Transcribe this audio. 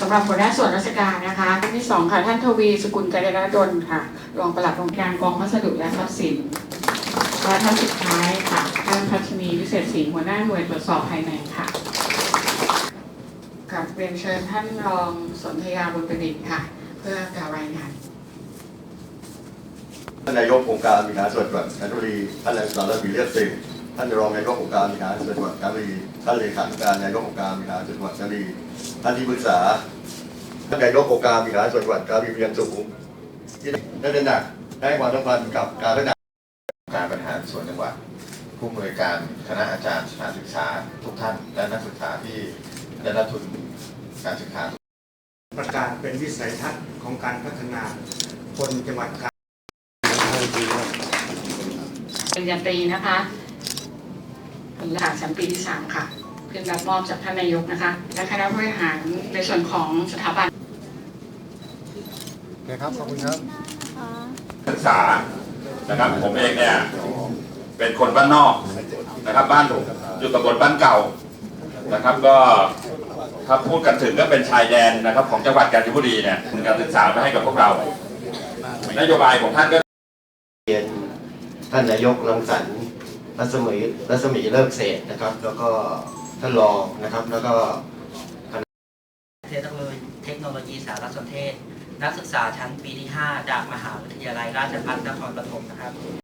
สำหรับหัวหน้าส่วนราชการนะคะท่านที่สองค่ะท่านทวีสกุลกัลยาดลค่ะรองปลัดองค์การกองพัสดุและทรัพย์สินและท่านสุดท้ายค่ะท่านพัชนีวิเศษศรีหัวหน้าหน่วยตรวจสอบภายในค่ะกับเรียนเชิญท่านรองสนธยาบุญประดิษฐ์ค่ะ เพื่อกล่าวรายงานท่านนายกองค์การบริหารส่วนจังหวัดจันทบุรีท่านนายสารวีเลือดสิงห์ท่านรองนายกองค์การบริหารส่วนจังหวัดจันทบุรีท่านเลขาธิการนายกองค์การบริหารส่วนจังหวัดจันทบุรีท่านที่ปรึกษา ท่านนายกองค์การบริหารส่วนจังหวัดจันทบุรีเรียนสูงที่ได้เด่นหนักให้ความสำคัญกับการพัฒนาการบริหารส่วนจังหวัด ผู้อำนวยการคณะอาจารย์สถานศึกษาทุกท่านและนักศึกษาที่ได้รับทุนการศึกษาประกาศเป็นวิสัยทัศน์ของการพัฒนาคนจังหวัดกาญปริญญาตรีนะคะผลหลักชั้นปีที่สามค่ะ เพื่อรับมอบจากท่านนายกนะคะ และคณะบริหารในส่วนของสถาบันศึกษานะครับผมเองเนี่ยเป็นคนบ้านนอกนะครับ บ้านผมอยู่ตำบลบ้านเก่านะครับ ก็ถ้าพูดกันถึงก็เป็นชายแดนนะครับ ของจังหวัดกาญจนบุรีเนี่ยการศึกษามาให้กับพวกเรานโยบายของท่านก็เรียนท่านนายกรังสรรค์รัศมีรัศมีเลิกเศษนะครับ แล้วก็ ท่านรองนะครับ แล้วก็เทคโนโลยีเทคโนโลยีสารสนเทศ นักศึกษาชั้นปีที่ 5 จากมหาวิทยาลัยราชภัฏนครปฐมนะครับ